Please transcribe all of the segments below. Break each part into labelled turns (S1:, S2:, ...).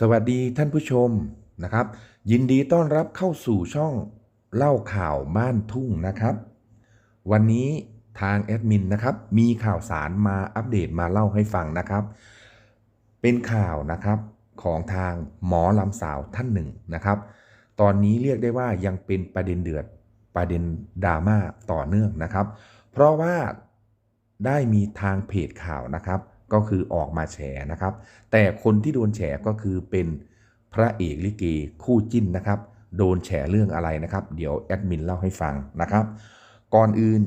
S1: สวัสดีท่านผู้ชมนะครับ ยินดีต้อนรับเข้าสู่ช่องเล่าข่าวบ้านทุ่งนะครับ วันนี้ทางแอดมินนะครับ มีข่าวสารมาอัปเดตมาเล่าให้ฟังนะครับ เป็นข่าวนะครับของทางหมอลำสาวท่านหนึ่งนะครับ ตอนนี้เรียกได้ว่ายังเป็นประเด็นเดือดประเด็นดราม่าต่อเนื่องนะครับ เพราะว่าได้มีทางเพจข่าวนะครับ ก็คือออกมาแฉนะครับ แต่คนที่โดนแฉก็คือเป็นพระเอกลิเกคู่จิ้นนะครับ โดนแฉเรื่องอะไรนะครับ เดี๋ยวแอดมินเล่าให้ฟังนะครับ ก่อนอื่น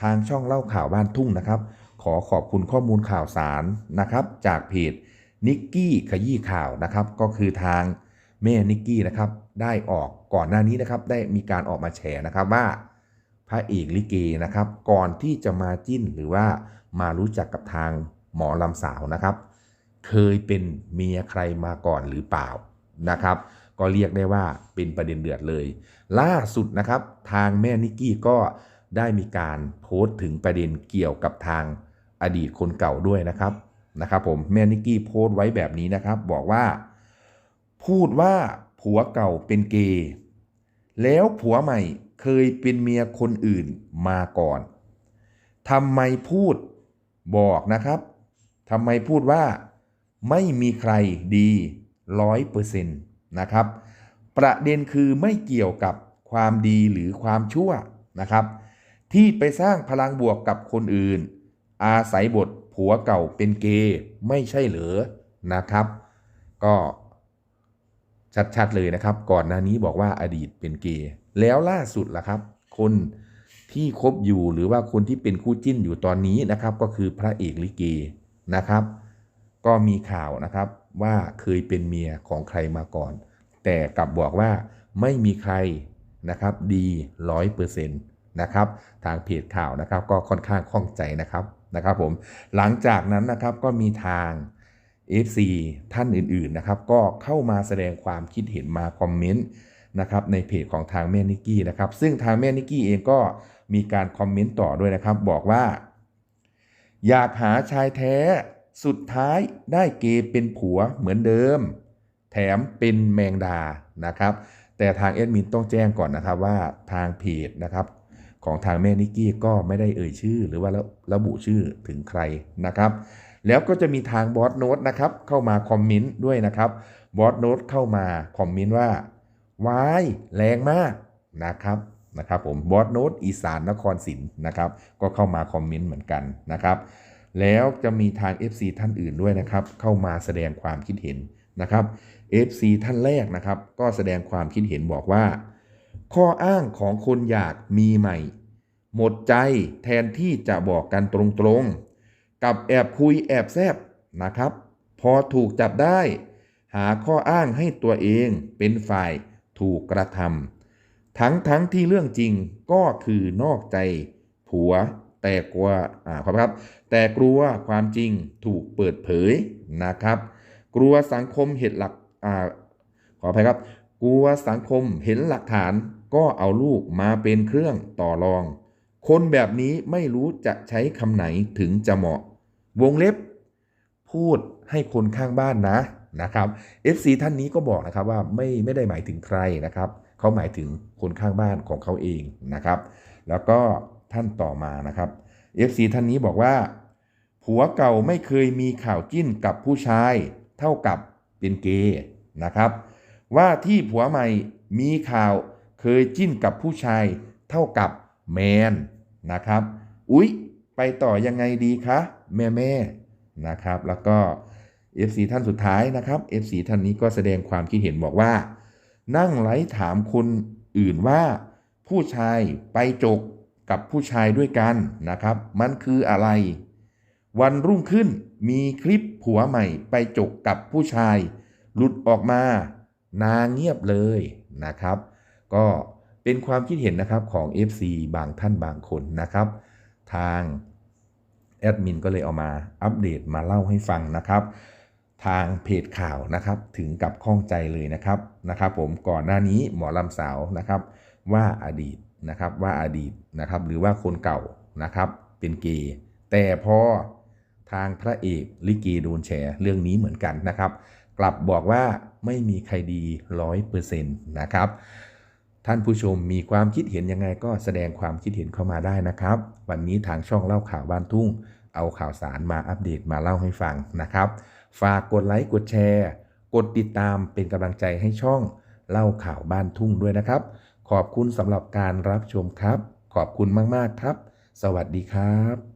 S1: ทางช่องเล่าข่าวบ้านทุ่งนะครับ ขอขอบคุณข้อมูลข่าวสารนะครับ จากเพจนิกกี้ขยี้ข่าวนะครับ ก็คือทางแม่นิกกี้นะครับ ได้ออกก่อนหน้านี้นะครับ ได้มีการออกมาแฉนะครับว่าพระเอกลิเกนะครับ ก่อนที่จะมาจิ้นหรือว่ามารู้จักกับทาง หมอลำสาวนะครับ เคยเป็นเมียใครมาก่อนหรือเปล่านะครับ ก็เรียกได้ว่าเป็นประเด็นเดือดเลย ล่าสุดนะครับ ทางแม่นิกกี้ก็ได้มีการโพสต์ถึงประเด็นเกี่ยวกับทางอดีตคนเก่าด้วยนะครับนะครับผมแม่นิกกี้โพสต์ไว้แบบนี้นะครับ บอกว่า พูดว่าผัวเก่าเป็นเกย์แล้วผัวใหม่เคยเป็นเมียคนอื่นมาก่อนทำไมพูดบอกนะครับ ทำไมพูดว่าไม่มีใครดีร้อยเปอร์เซ็นต์นะครับ ประเด็นคือไม่เกี่ยวกับความดีหรือความชั่วนะครับ ที่ไปสร้างพลังบวกกับคนอื่น อาศัยบทผัวเก่าเป็นเกย์ไม่ใช่เหรอนะครับ ก็ชัดๆเลยนะครับ ก่อนหน้านี้บอกว่าอดีตเป็นเกย์แล้วล่าสุดล่ะครับ คนที่คบอยู่หรือว่าคนที่เป็นคู่จิ้นอยู่ตอนนี้นะครับ ก็คือพระเอกลิเก นะครับ ก็มีข่าวนะครับว่าเคยเป็นเมียของใครมาก่อน แต่กลับบอกว่าไม่มีใครนะครับดีร้อยเปอร์เซ็นต์นะครับทางเพจข่าวนะครับก็ค่อนข้างข้องใจนะครับนะครับผมหลังจากนั้นนะครับก็มีทาง FC ท่านอื่นๆนะครับก็เข้ามาแสดงความคิดเห็นมาคอมเมนต์นะครับในเพจของทางแม่นิกกี้นะครับซึ่งทางแม่นิกกี้เองก็มีการคอมเมนต์ต่อด้วยนะครับ บอกว่า อยากหาชายแท้ สุดท้ายได้เกย์เป็นผัวเหมือนเดิม แถมเป็นแมงดานะครับ แต่ทางแอดมินต้องแจ้งก่อนนะครับว่าทางเพจนะครับของทางแม่นิกกี้ก็ไม่ได้เอ่ยชื่อ หรือว่าระระบุชื่อถึงใครนะครับ แล้วก็จะมีทางบอสโน้ตนะครับเข้ามาคอมเมนต์ด้วยนะครับบอสโน้ตเข้ามาคอมเมนต์ว่าวายแรงมากนะครับ นะครับผมบอสโนตอีสานนครศรีนะครับ ก็เข้ามาคอมเมนต์เหมือนกันนะครับ แล้วจะมีทาง FC ท่านอื่นด้วยนะครับ เข้ามาแสดงความคิดเห็นนะครับ FC ท่านแรกนะครับ ก็แสดงความคิดเห็นบอกว่า ข้ออ้างของคนอยากมีใหม่ หมดใจแทนที่จะบอกกันตรงๆ กับแอบคุยแอบแซบนะครับ พอถูกจับได้ หาข้ออ้างให้ตัวเองเป็นฝ่ายถูกกระทำ ทั้งทั้งที่เรื่องจริงก็คือนอกใจผัวแต่กลัวอ่าขอครับ แต่กลัวความจริงถูกเปิดเผยนะครับ กลัวสังคมเห็นหลักอ่าขออภัยครับ กลัวสังคมเห็นหลักฐานก็เอาลูกมาเป็นเครื่องต่อรอง คนแบบนี้ไม่รู้จะใช้คำไหนถึงจะเหมาะ วงเล็บ พูดให้คนข้างบ้านนะนะครับ FC ท่านนี้ก็บอกนะครับว่าไม่ไม่ได้หมายถึงใครนะครับ เขาหมายถึงคนข้างบ้านของเขาเองนะครับ แล้วก็ท่านต่อมานะครับ FC ท่านนี้บอกว่า ผัวเก่าไม่เคยมีข่าวจิ้นกับผู้ชาย เท่ากับเป็นเกย์นะครับ ว่าที่ผัวใหม่มีข่าวเคยจิ้นกับผู้ชาย เท่ากับแมนนะครับ อุ๊ย ไปต่อยังไงดีคะแม่แม่นะครับ แล้วก็ FC ท่านสุดท้ายนะครับ FC ท่านนี้ก็แสดงความคิดเห็นบอกว่า นั่งไลฟ์ถามคนอื่นว่า ผู้ชายไปจกกับผู้ชายด้วยกันนะครับ มันคืออะไร วันรุ่งขึ้นมีคลิปผัวใหม่ไปจกกับผู้ชาย หลุดออกมา นางเงียบเลยนะครับ ก็เป็นความคิดเห็นนะครับของ FC บางท่านบางคนนะครับ ทางแอดมินก็เลยเอามาอัปเดตมาเล่าให้ฟังนะครับ ทางเพจข่าวนะครับถึงกับข้องใจเลยนะครับนะครับ ผมก่อนหน้านี้หมอลำสาวนะครับ ว่าอดีตนะครับว่าอดีตนะครับ หรือว่าคนเก่านะครับ เป็นเกย์แต่พอทางพระเอกลิเกโดนแฉเรื่องนี้เหมือนกันนะครับ กลับบอกว่าไม่มีใครดีร้อยเปอร์เซ็นต์นะครับ ท่านผู้ชมมีความคิดเห็นยังไงก็แสดงความคิดเห็นเข้ามาได้นะครับ วันนี้ทางช่องเล่าข่าวบ้านทุ่ง เอาข่าวสารมาอัปเดตมาเล่าให้ฟังนะครับ ฝากกดไลค์กดแชร์ กดติดตามเป็นกำลังใจให้ช่องเล่าข่าวบ้านทุ่งด้วยนะครับ ขอบคุณสำหรับการรับชมครับ ขอบคุณมาก ๆ ครับ สวัสดีครับ